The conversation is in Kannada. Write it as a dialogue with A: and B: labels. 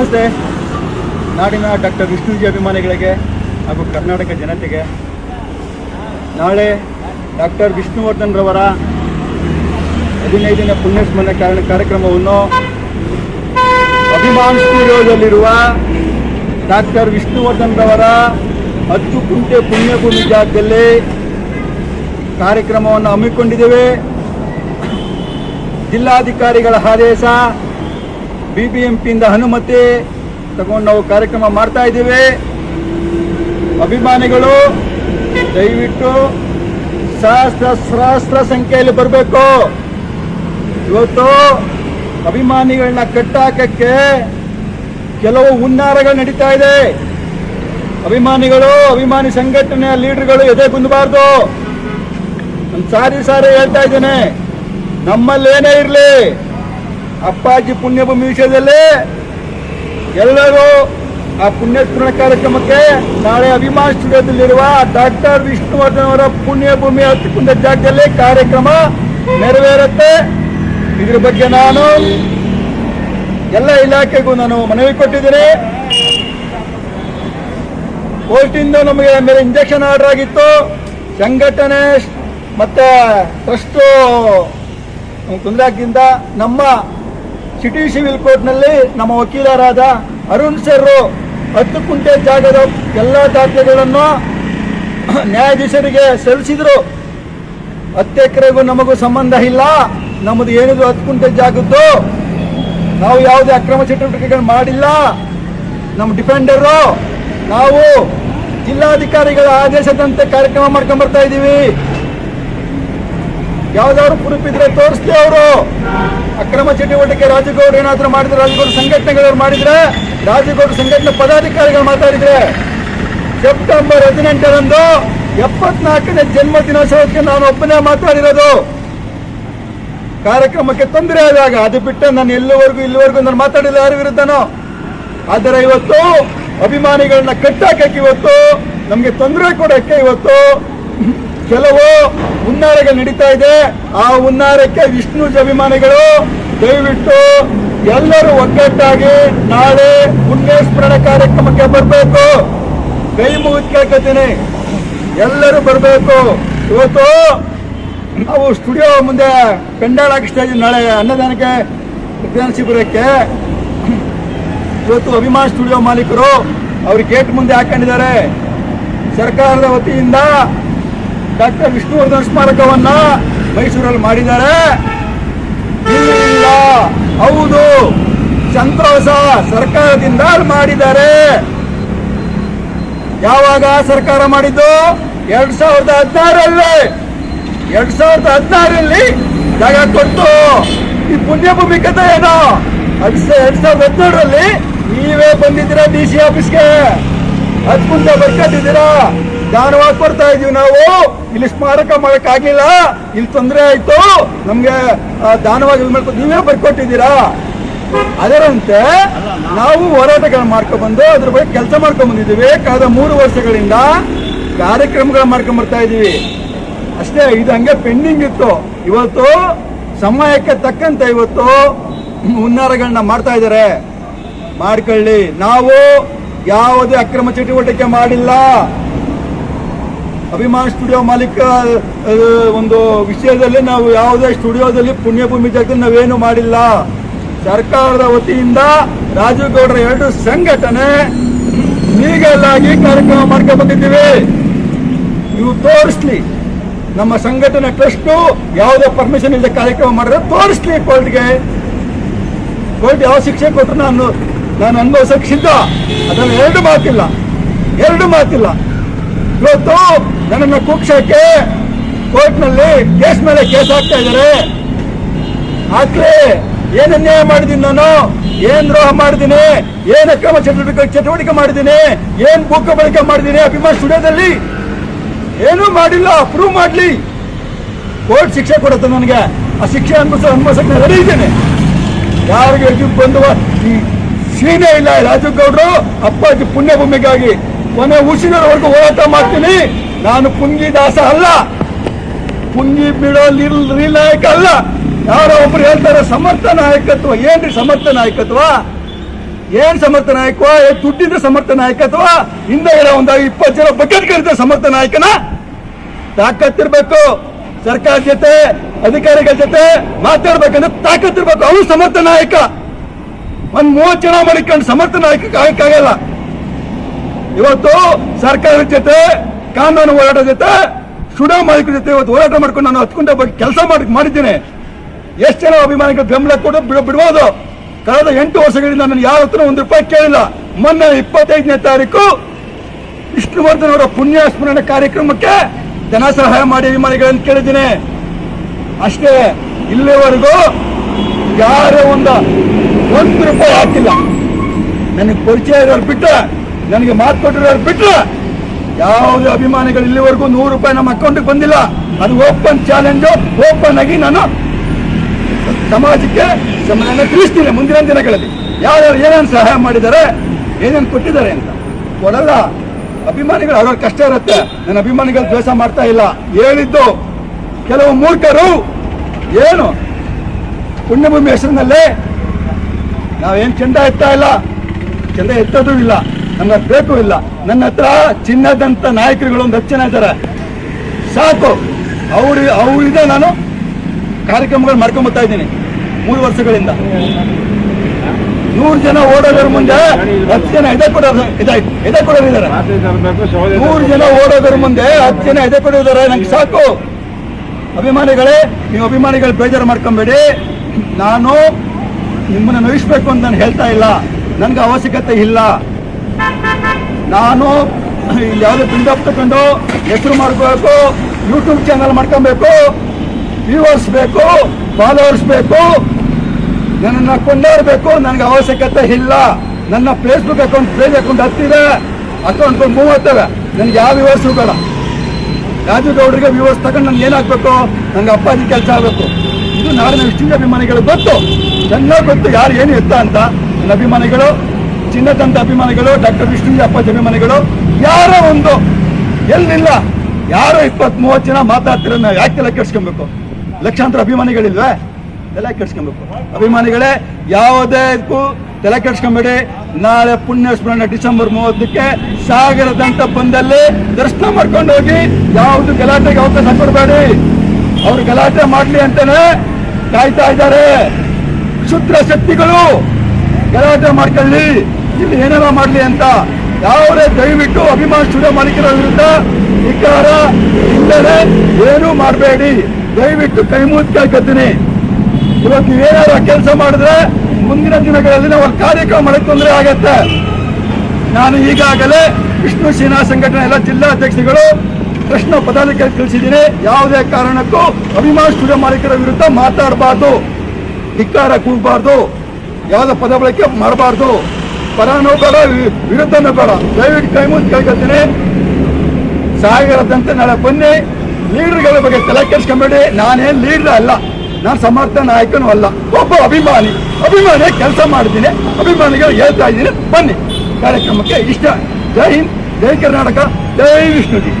A: ನಮಸ್ತೆ. ನಾಡಿನ ಡಾಕ್ಟರ್ ವಿಷ್ಣುಜಿ ಅಭಿಮಾನಿಗಳಿಗೆ ಹಾಗೂ ಕರ್ನಾಟಕ ಜನತೆಗೆ. ನಾಳೆ ಡಾಕ್ಟರ್ ವಿಷ್ಣುವರ್ಧನ್ ರವರ ಹದಿನೈದನೇ ಪುಣ್ಯಸ್ಮರಣೆ ಕಾರಣ ಕಾರ್ಯಕ್ರಮವನ್ನು ಅಭಿಮಾನ್ ಸ್ಟುಡಿಯೋದಲ್ಲಿರುವ ಡಾಕ್ಟರ್ ವಿಷ್ಣುವರ್ಧನ್ ರವರ ಹತ್ತು ಕುಂಟೆ ಪುಣ್ಯಭೂಮಿ ಜಾಗದಲ್ಲಿ ಕಾರ್ಯಕ್ರಮವನ್ನು ಹಮ್ಮಿಕೊಂಡಿದ್ದೇವೆ. ಜಿಲ್ಲಾಧಿಕಾರಿಗಳ ಆದೇಶ ಬಿ ಬಿ ಎಂ ಅನುಮತಿ ತಗೊಂಡು ನಾವು ಕಾರ್ಯಕ್ರಮ ಮಾಡ್ತಾ ಇದ್ದೀವಿ. ಅಭಿಮಾನಿಗಳು, ದಯವಿಟ್ಟು ಸಹಸ್ರ ಸಹಸ್ರ ಸಂಖ್ಯೆಯಲ್ಲಿ ಬರಬೇಕು. ಇವತ್ತು ಅಭಿಮಾನಿಗಳನ್ನ ಕಟ್ಟಾಕಕ್ಕೆ ಕೆಲವು ಹುನ್ನಾರಗಳು ನಡೀತಾ ಇದೆ. ಅಭಿಮಾನಿಗಳು, ಅಭಿಮಾನಿ ಸಂಘಟನೆಯ ಲೀಡರ್ಗಳು ಎದೆ ಕುಂದಬಾರ್ದು. ನಾನು ಸಾರಿ ಸಾರಿ ಹೇಳ್ತಾ ಇದ್ದೇನೆ. ನಮ್ಮಲ್ಲಿ ಏನೇ ಇರಲಿ. ಅಪ್ಪಾಜಿ ಪುಣ್ಯಭೂಮಿ ವಿಷಯದಲ್ಲಿ ಎಲ್ಲರೂ ಆ ಪುಣ್ಯಸ್ಮರಣ ಕಾರ್ಯಕ್ರಮಕ್ಕೆ ನಾಳೆ ಅಭಿಮಾನ್ ಸ್ಟುಡಿಯೋದಲ್ಲಿರುವ ಡಾಕ್ಟರ್ ವಿಷ್ಣುವರ್ಧನ್ ಅವರ ಪುಣ್ಯಭೂಮಿ ಹತ್ತಿಕೊಂಡ ಜಾಗದಲ್ಲಿ ಕಾರ್ಯಕ್ರಮ ನೆರವೇರುತ್ತೆ. ಇದ್ರ ಬಗ್ಗೆ ನಾನು ಎಲ್ಲ ಇಲಾಖೆಗೂ ನಾನು ಮನವಿ ಕೊಟ್ಟಿದ್ದೀನಿ. ಕೋರ್ಟಿಂದ ನಮಗೆ ಮೇಲೆ ಇಂಜೆಕ್ಷನ್ ಆರ್ಡರ್ ಆಗಿತ್ತು. ಸಂಘಟನೆ ಮತ್ತೆ ಟ್ರಸ್ಟು ತೊಂದರೆ ನಮ್ಮ ಸಿಟಿ ಸಿವಿಲ್ ಕೋರ್ಟ್ನಲ್ಲಿ ನಮ್ಮ ವಕೀಲರಾದ ಅರುಣ್ ಸರ್ ಹತ್ತು ಕುಂಟೆ ಜಾಗದ ಎಲ್ಲ ದಾಖಲೆಗಳನ್ನು ನ್ಯಾಯಾಧೀಶರಿಗೆ ಸಲ್ಲಿಸಿದ್ರು. ಹತ್ತು ಎಕರೆಗೂ ನಮಗೂ ಸಂಬಂಧ ಇಲ್ಲ. ನಮ್ಮದು ಏನಿದ್ರು ಹತ್ತು ಕುಂಟೆ ಜಾಗದ್ದು? ನಾವು ಯಾವುದೇ ಅಕ್ರಮ ಚಟುವಟಿಕೆಗಳು ಮಾಡಿಲ್ಲ. ನಮ್ಮ ಡಿಫೆಂಡರು, ನಾವು ಜಿಲ್ಲಾಧಿಕಾರಿಗಳ ಆದೇಶದಂತೆ ಕಾರ್ಯಕ್ರಮ ಮಾಡ್ಕೊಂಡ್ ಬರ್ತಾ ಇದ್ದೀವಿ. ಯಾವ್ದಾದ್ರು ಪ್ರೂಫ್ ಇದ್ರೆ ತೋರಿಸ್ತೀವಿ ಅವರು? ಅಕ್ರಮ ಚಟುವಟಿಕೆ ರಾಜಗೌಡ ಏನಾದರೂ ಮಾಡಿದ್ರೆ ರಾಜಗೌಡ ಸಂಘಟನೆಗಳವ್ರು ಮಾಡಿದ್ರೆ, ರಾಜಗೌಡ ಸಂಘಟನೆ ಪದಾಧಿಕಾರಿಗಳು ಮಾತಾಡಿದ್ರೆ, ಸೆಪ್ಟೆಂಬರ್ ಹದಿನೆಂಟರಂದು ಎಪ್ಪತ್ನಾಲ್ಕನೇ ಜನ್ಮ ದಿನೋತ್ಸವಕ್ಕೆ ನಾನು ಒಬ್ಬನೇ ಮಾತಾಡಿರೋದು. ಕಾರ್ಯಕ್ರಮಕ್ಕೆ ತೊಂದರೆ ಆದಾಗ ಅದು ಬಿಟ್ಟು ನಾನು ಎಲ್ಲಿವರೆಗೂ ಇಲ್ಲಿವರೆಗೂ ನಾನು ಮಾತಾಡಿಲ್ಲ ಯಾರ ವಿರುದ್ಧನೋ. ಆದರೆ ಇವತ್ತು ಅಭಿಮಾನಿಗಳನ್ನ ಕಟ್ಟಾಕಕ್ಕೆ ಇವತ್ತು ನಮಗೆ ತೊಂದರೆ ಕೊಡಕ್ಕೆ ಇವತ್ತು ಕೆಲವು ಹುನ್ನಾರಗಳು ನಡೀತಾ ಇದೆ. ಆ ಹುನ್ನಾರಕ್ಕೆ ವಿಷ್ಣು ಅಭಿಮಾನಿಗಳು ದಯವಿಟ್ಟು ಎಲ್ಲರೂ ಒಗ್ಗಟ್ಟಾಗಿ ನಾಳೆ ಪುಣ್ಯಸ್ಮರಣ ಕಾರ್ಯಕ್ರಮಕ್ಕೆ ಬರಬೇಕು. ಕೈ ಮುಗಿದು ಕೇಳ್ಕೊತೀನಿ. ಎಲ್ಲರೂ ಬರಬೇಕು. ಇವತ್ತು ನಾವು ಸ್ಟುಡಿಯೋ ಮುಂದೆ ಪೆಂಡಾಳ ಹಾಕಿಸ್ತಾ ಇದ್ದೀವಿ ನಾಳೆ ಅನ್ನದಾನಕ್ಕೆ ವಿಜ್ಞಾನ ಶಿಬಿರಕ್ಕೆ. ಇವತ್ತು ಅಭಿಮಾನ ಸ್ಟುಡಿಯೋ ಮಾಲೀಕರು, ಅವ್ರ ಗೇಟ್ ಮುಂದೆ ಹಾಕೊಂಡಿದ್ದಾರೆ. ಸರ್ಕಾರದ ವತಿಯಿಂದ ಡಾಕ್ಟರ್ ವಿಷ್ಣುವರ್ಧನ್ ಸ್ಮಾರಕವನ್ನ ಮೈಸೂರಲ್ಲಿ ಮಾಡಿದ್ದಾರೆ. ಇಲ್ಲ. ಹೌದು. ಸಂತೋಷ ಸರ್ಕಾರದಿಂದ ಮಾಡಿದ್ದಾರೆ. ಯಾವಾಗ ಸರ್ಕಾರ ಮಾಡಿದ್ದು? ಎರಡ್ ಸಾವಿರದ ಹದಿನಾರಲ್ಲಿ ಎರಡ್ ಸಾವಿರದ ಹದಿನಾರಲ್ಲಿ ಜಾಗ ಕೊಟ್ಟು ಈ ಪುಣ್ಯಭೂಮಿ ಕಥೆ ಏನು? ಅದ್ ಎರಡ್ ಸಾವಿರದ ಹದಿನೇಳರಲ್ಲಿ ನೀವೇ ಬಂದಿದ್ದೀರಾ ಡಿ ಸಿ ಆಫೀಸ್ಗೆ? ಹತ್ತು ಮುಂದೆ ಬರ್ಕೊಂಡಿದ್ದೀರಾ ದಾನವಾಗಿ ಕೊಡ್ತಾ ಇದೀವಿ ನಾವು. ಇಲ್ಲಿ ಸ್ಮಾರಕ ಮಾಡಕ್ ಆಗಿಲ್ಲ ಇಲ್ಲಿ ತೊಂದರೆ ಆಯಿತು. ನಮಗೆ ದಾನವಾಗಿ ಇದು ಮಾಡ್ಕೊ ನೀವೇ ಬರ್ಕೊಟ್ಟಿದ್ದೀರಾ? ಅದರಂತೆ ನಾವು ಹೋರಾಟಗಳು ಮಾಡ್ಕೊಂಡ್ ಬಂದು ಅದ್ರ ಬಗ್ಗೆ ಕೆಲಸ ಮಾಡ್ಕೊಂಡ್ ಬಂದಿದ್ದೀವಿ ಕಳೆದ ಮೂರು ವರ್ಷಗಳಿಂದ ಕಾರ್ಯಕ್ರಮಗಳು ಮಾಡ್ಕೊಂಡ್ ಬರ್ತಾ ಇದೀವಿ ಅಷ್ಟೇ, ಇದು ಹಂಗೆ ಪೆಂಡಿಂಗ್ ಇತ್ತು. ಇವತ್ತು ಸಮಯಕ್ಕೆ ತಕ್ಕಂತೆ ಇವತ್ತು ಹುನ್ನಾರಗಳನ್ನ ಮಾಡ್ತಾ ಇದ್ದಾರೆ. ಮಾಡ್ಕೊಳ್ಳಿ. ನಾವು ಯಾವುದೇ ಅಕ್ರಮ ಚಟುವಟಿಕೆ ಮಾಡಿಲ್ಲ. ಅಭಿಮಾನ್ ಸ್ಟುಡಿಯೋ ಮಾಲೀಕ ಒಂದು ವಿಷಯದಲ್ಲಿ ನಾವು ಯಾವುದೇ ಸ್ಟುಡಿಯೋದಲ್ಲಿ ಪುಣ್ಯಭೂಮಿ ಜಾಗದಲ್ಲಿ ನಾವೇನು ಮಾಡಿಲ್ಲ. ಸರ್ಕಾರದ ವತಿಯಿಂದ ರಾಜೀವ್ ಗೌಡರ ಎರಡು ಸಂಘಟನೆ ಲೀಗಲ್ ಆಗಿ ಕಾರ್ಯಕ್ರಮ ಮಾಡ್ಕೊಂಡು ಬಂದಿದ್ದೀವಿ ಇವು ತೋರಿಸ್ಲಿ. ನಮ್ಮ ಸಂಘಟನೆ ಟ್ರಸ್ಟ್ ಯಾವುದೇ ಪರ್ಮಿಷನ್ ಇಲ್ಲದೆ ಕಾರ್ಯಕ್ರಮ ಮಾಡಿದ್ರೆ ತೋರಿಸ್ಲಿ ಕೋರ್ಟ್ಗೆ. ಕೋರ್ಟ್ ಯಾವ ಶಿಕ್ಷೆ ಕೊಟ್ಟರು ನಾನು ನಾನು ಅನುಭವಿಸಕ್ಕೆ ಸಿದ್ಧ. ಅದನ್ನು ಎರಡು ಮಾತಿಲ್ಲ. ಎರಡು ಮಾತಿಲ್ಲ. ಇವತ್ತು ನನ್ನನ್ನು ಕುಕ್ಷಕ್ಕೆ ಕೋರ್ಟ್ನಲ್ಲಿ ಕೇಸ್ ಮೇಲೆ ಕೇಸ್ ಹಾಕ್ತಾ ಇದ್ದಾರೆ. ಹಾಕ್ಲಿ ಏನ್ ಅನ್ಯಾಯ ಮಾಡಿದೀನಿ ನಾನು? ಏನ್ ದ್ರೋಹ ಮಾಡಿದ್ದೀನಿ ಏನ್ ಅಕ್ರಮ ಚಟುವಟಿಕೆ ಚಟುವಟಿಕೆ ಮಾಡಿದ್ದೀನಿ ಏನ್ ಭೂಕ ಬಳಕೆ ಮಾಡಿದ್ದೀನಿ ಅಭಿಮಾನ್ ಸ್ಟುಡಿಯೋದಲ್ಲಿ ಏನೂ ಮಾಡಿಲ್ಲ ಅಪ್ರೂವ್ ಮಾಡ್ಲಿ. ಕೋರ್ಟ್ ಶಿಕ್ಷೆ ಕೊಡುತ್ತೆ ನನಗೆ. ಆ ಶಿಕ್ಷೆ ಅನ್ಭವಿಸ ಅನ್ಭವಿಸಕ್ಕೆ ರೆಡಿ ಇದ್ದೇನೆ. ಯಾರಿಗೆ ಇದಕ್ಕೆ ಬಂದು ಈ ಸೀನೆ ಇಲ್ಲ ರಾಜು ಗೌಡ್ರು ಅಪ್ಪಾಜಿ ಪುಣ್ಯಭೂಮಿಗಾಗಿ. ಕೊನೆ ಉಸಿರವರೆಗೂ ಹೋರಾಟ ಮಾಡ್ತೀನಿ. ನಾನು ಪುಂಗಿ ದಾಸ ಅಲ್ಲ. ಪುಂಗಿ ಬಿಡೋ ನಾಯಕ ಅಲ್ಲ. ಯಾರೋ ಒಬ್ರು ಹೇಳ್ತಾರೆ, ಸಮರ್ಥ ನಾಯಕತ್ವ. ಏನ್ರಿ ಸಮರ್ಥ ನಾಯಕತ್ವ? ಏನ್ ಸಮರ್ಥ ನಾಯಕ ದುಡ್ಡಿದ್ರೆ ಸಮರ್ಥ ನಾಯಕತ್ವ? ಹಿಂದೆ ಹಿಂದೆಗಡೆ ಒಂದು ಇಪ್ಪತ್ತು ಜನ ಬಕೆಟ್ ಕರೀತಾರೆ ಸಮರ್ಥ ನಾಯಕನ. ತಾಕತ್ತಿರ್ಬೇಕು. ಸರ್ಕಾರ ಜೊತೆ, ಅಧಿಕಾರಿಗಳ ಜೊತೆ ಮಾತಾಡ್ಬೇಕಂದ್ರೆ ತಾಕತ್ತಿರ್ಬೇಕು. ಅವನು ಸಮರ್ಥ ನಾಯಕ. ಒಂದ್ ಮೂವತ್ತು ಜನ ಮಾಡಿಕೊಂಡು ಸಮರ್ಥ ನಾಯಕ ಆಗಕ್ಕಾಗಲ್ಲ. ಇವತ್ತು ಸರ್ಕಾರದ ಜೊತೆ ಕಾನೂನು ಹೋರಾಟ ಜೊತೆ ಸುಡೋ ಮಾಲೀಕರ ಜೊತೆ ಇವತ್ತು ಹೋರಾಟ ಮಾಡ್ಕೊಂಡು ನಾನು ಹತ್ಕೊಂಡ ಬಗ್ಗೆ ಕೆಲಸ ಮಾಡಿ ಮಾಡಿದ್ದೇನೆ. ಎಷ್ಟು ಜನ ಅಭಿಮಾನಿಗಳು ಬೆಂಬಲ ಕೊಡೋ ಬಿಡ ಬಿಡಬಹುದು ಕಳೆದ ಎಂಟು ವರ್ಷಗಳಿಂದ ನಾನು ಯಾವ ಹತ್ರ ಒಂದು ರೂಪಾಯಿ ಕೇಳಿಲ್ಲ. ಮೊನ್ನೆ ಇಪ್ಪತ್ತೈದನೇ ತಾರೀಕು ವಿಷ್ಣುವರ್ಧನ್ ಅವರ ಪುಣ್ಯ ಸ್ಮರಣೆ ಕಾರ್ಯಕ್ರಮಕ್ಕೆ ಜನ ಸಹಾಯ ಮಾಡಿ ಅಭಿಮಾನಿಗಳನ್ನು ಕೇಳಿದ್ದೀನಿ. ಅಷ್ಟೇ, ಇಲ್ಲಿವರೆಗೂ ಯಾರೇ ಒಂದು ಒಂದು ರೂಪಾಯಿ ಹಾಕಿಲ್ಲ. ನನಗೆ ಪರಿಚಯ ಇರೋರು ಬಿಟ್ರೆ, ನನಗೆ ಮಾತು ಕೊಟ್ಟಿರೋರು ಬಿಟ್ರೆ ಯಾವುದೇ ಅಭಿಮಾನಿಗಳು ಇಲ್ಲಿವರೆಗೂ ನೂರು ರೂಪಾಯಿ ನಮ್ಮ ಅಕೌಂಟ್ಗೆ ಬಂದಿಲ್ಲ. ಅದು ಓಪನ್ ಚಾಲೆಂಜು ಓಪನ್ ಆಗಿ ನಾನು ಸಮಾಜಕ್ಕೆ ಸಮಯನ ತಿಳಿಸ್ತೀನಿ ಮುಂದಿನ ದಿನಗಳಲ್ಲಿ. ಯಾರ್ಯಾರು ಏನೇನು ಸಹಾಯ ಮಾಡಿದ್ದಾರೆ, ಏನೇನು ಕೊಟ್ಟಿದ್ದಾರೆ ಅಂತ. ಕೊಡಲ್ಲ. ಅಭಿಮಾನಿಗಳು ಅವ್ರವ್ರ ಕಷ್ಟ ಇರುತ್ತೆ. ನನ್ನ ಅಭಿಮಾನಿಗಳು ದ್ವೇಷ ಮಾಡ್ತಾ ಇಲ್ಲ. ಹೇಳಿದ್ದು ಕೆಲವು ಮೂರ್ಖರು. ಏನು? ಪುಣ್ಯಭೂಮಿ ಹೆಸರಿನಲ್ಲಿ ನಾವೇನು ಚಂದ ಎತ್ತಾ ಇಲ್ಲ? ಚಂದ ಎತ್ತೋದು ಇಲ್ಲ. ನಮ್ಗೆ ಹತ್ರ ಬೇಕು ಇಲ್ಲ. ನನ್ನ ಹತ್ರ ಚಿನ್ನದಂತ ನಾಯಕರುಗಳು ಒಂದು ಹತ್ತು ಜನ ಇದ್ದಾರೆ ಸಾಕು. ಅವ್ರು ಅವರಿಂದ ನಾನು. ಕಾರ್ಯಕ್ರಮಗಳು ಮಾಡ್ಕೊಂಬತ್ತಾ ಇದ್ದೀನಿ. ಮೂರು ವರ್ಷಗಳಿಂದ. ನೂರು ಜನ ಓಡೋದ್ರ ಮುಂದೆ ಹತ್ತು ಜನ ಎದೆ ಕೊಡೋದು ಇದಾಯ್ತು ಎದೆ ಕೊಡೋರಿದ್ದಾರೆ ನೂರು ಜನ ಓಡೋದ್ರ ಮುಂದೆ ಹತ್ತು ಜನ ಎದೆ ಕೊಡೋದಾರೆ ನಂಗೆ ಸಾಕು. ಅಭಿಮಾನಿಗಳೇ, ನೀವು ಅಭಿಮಾನಿಗಳು ಬೇಜಾರು ಮಾಡ್ಕೊಂಬೇಡಿ. ನಾನು ನಿಮ್ಮನ್ನು ನೋಯಿಸ್ಬೇಕು ಅಂತ ನಾನು ಹೇಳ್ತಾ ಇಲ್ಲ. ನನ್ಗೆ ಅವಶ್ಯಕತೆ ಇಲ್ಲ. ನಾನು ಯಾವುದೋ ಬಿಲ್ಡಪ್ ತಗೊಂಡು ಹೆಸರು ಮಾಡ್ಕೋಬೇಕು ಯೂಟ್ಯೂಬ್ ಚಾನಲ್ ಮಾಡ್ಕೊಬೇಕು ವ್ಯೂವರ್ಸ್ ಬೇಕು ಫಾಲೋವರ್ಸ್ ಬೇಕು, ನನ್ನನ್ನು ಕೊಂಡಾಡಬೇಕು, ನನಗೆ ಅವಶ್ಯಕತೆ ಇಲ್ಲ. ನನ್ನ ಫೇಸ್ಬುಕ್ ಅಕೌಂಟ್ ಪೇಜ್ ಅಕೌಂಟ್ ಹತ್ತಿದೆ. ಅಕೌಂಟ್ ಮೂವತ್ತವೆ. ನನಗೆ ಯಾವ ವ್ಯೂವರ್ಸ್ ಬೇಡ ರಾಜು ಗೌಡರಿಗೆ ವ್ಯೂವರ್ಸ್ ತಗೊಂಡು ನನಗೆ ಏನಾಗಬೇಕು ನನಗೆ ಅಪ್ಪಾಜಿ ಕೆಲಸ ಆಗಬೇಕು. ಇದು ನಾಡಿನ ಇಷ್ಟಿಂದ ಅಭಿಮಾನಿಗಳು ಗೊತ್ತು. ಚೆನ್ನಾಗಿ ಗೊತ್ತು ಯಾರು ಏನು ಎತ್ತ ಅಂತ. ನನ್ನ ಅಭಿಮಾನಿಗಳು ಚಿನ್ನದಂತ ಅಭಿಮಾನಿಗಳು, ಡಾಕ್ಟರ್ ವಿಷ್ಣು ಅಪ್ಪಾಜಿ ಅಭಿಮಾನಿಗಳು ಯಾರೋ ಒಂದು, ಎಲ್ಲಿಲ್ಲ, ಯಾರೋ ಇಪ್ಪತ್ತ್ ಮೂವತ್ತು ಜನ ಮಾತಾಡ್ತಿರೋ ನಾವು ಯಾಕೆಲ್ಲ ಕೆಡ್ಸ್ಕೊಬೇಕು? ಲಕ್ಷಾಂತರ ಅಭಿಮಾನಿಗಳಿಲ್ವೇ? ತಲೆ ಕೆಡ್ಸ್ಕೊಬೇಕು. ಅಭಿಮಾನಿಗಳೇ ಯಾವುದೇಕ್ಕೂ ತಲೆ ಕೆಡ್ಸ್ಕೊಂಬೇಡಿ. ನಾಳೆ ಪುಣ್ಯ ಸ್ಮರಣೆ ಡಿಸೆಂಬರ್ ಮೂವತ್ತಕ್ಕೆ ಸಾಗರದಂತ ಬಂದಲ್ಲಿ ದರ್ಶನ ಮಾಡ್ಕೊಂಡು ಹೋಗಿ, ಯಾವುದು ಗಲಾಟೆಗೆ ಅವಕಾಶ ಕೊಡಬೇಡಿ. ಅವ್ರು ಗಲಾಟೆ ಮಾಡಲಿ ಅಂತಾನೆ ಕಾಯ್ತಾ ಇದ್ದಾರೆ. ಕ್ಷುದ್ರ ಶಕ್ತಿಗಳು ಗಲಾಟೆ ಮಾಡ್ಕೊಳ್ಳಿ. ಇಲ್ಲಿ ಏನಾರ ಮಾಡಲಿ ಅಂತ ಯಾವುದೇ ದಯವಿಟ್ಟು ಅಭಿಮಾನ ಸ್ಟುಡಿಯೋ ಮಾಲೀಕರ ವಿರುದ್ಧ ಧಿಕ್ಕಾರ ಇಲ್ಲದೆ ಏನೂ ಮಾಡಬೇಡಿ. ದಯವಿಟ್ಟು ಕೈ ಮುಚ್ಚಿ ಇವತ್ತು ಏನಾರ ಕೆಲಸ ಮಾಡಿದ್ರೆ ಮುಂದಿನ ದಿನಗಳಲ್ಲಿ ನಾವು ಕಾರ್ಯಕ್ರಮ ಮಾಡಕ್ಕೆ ತೊಂದರೆ ಆಗತ್ತೆ. ನಾನು ಈಗಾಗಲೇ ವಿಷ್ಣು ಸೇನಾ ಸಂಘಟನೆ ಎಲ್ಲ ಜಿಲ್ಲಾಧ್ಯಕ್ಷರುಗಳು ಪ್ರಶ್ನ ಪದಾಧಿಕಾರಿ ತಿಳಿಸಿದ್ದೀನಿ. ಯಾವುದೇ ಕಾರಣಕ್ಕೂ ಅಭಿಮಾನ ಸ್ಟುಡಿಯೋ ಮಾಲೀಕರ ವಿರುದ್ಧ ಮಾತಾಡಬಾರ್ದು. ಧಿಕ್ಕಾರ ಕೂಗಬಾರ್ದು. ಯಾವುದೇ ಪದ ಬಳಕೆ ಮಾಡಬಾರ್ದು ಪರನೂ ಬೇಡ ವಿರುದ್ಧನೂ ಬೇಡ. ದಯವಿಟ್ಟು ಕೈ ಮುಂದೆ ಕೇಳ್ಕೊತೀನಿ ಸಾಗರದಂತೆ ನಾಳೆ ಬನ್ನಿ. ಲೀಡರ್ಗಳ ಬಗ್ಗೆ ತಲೆ ಕೆಡಿಸ್ಕೊಂಬೇಡಿ. ನಾನೇನ್ ಲೀಡರ್ ಅಲ್ಲ. ನಾನು ಸಮರ್ಥ ನಾಯಕನೂ ಅಲ್ಲ. ಒಬ್ಬ ಅಭಿಮಾನಿ. ಅಭಿಮಾನಿ ಕೆಲಸ ಮಾಡಿದ್ದೀನಿ ಅಭಿಮಾನಿಗಳು ಹೇಳ್ತಾ ಇದ್ದೀನಿ. ಬನ್ನಿ. ಕಾರ್ಯಕ್ರಮಕ್ಕೆ ಇಷ್ಟ. ಜೈ ಹಿಂದ್, ಜೈ ಕರ್ನಾಟಕ, ಜೈ ವಿಷ್ಣುಜಿ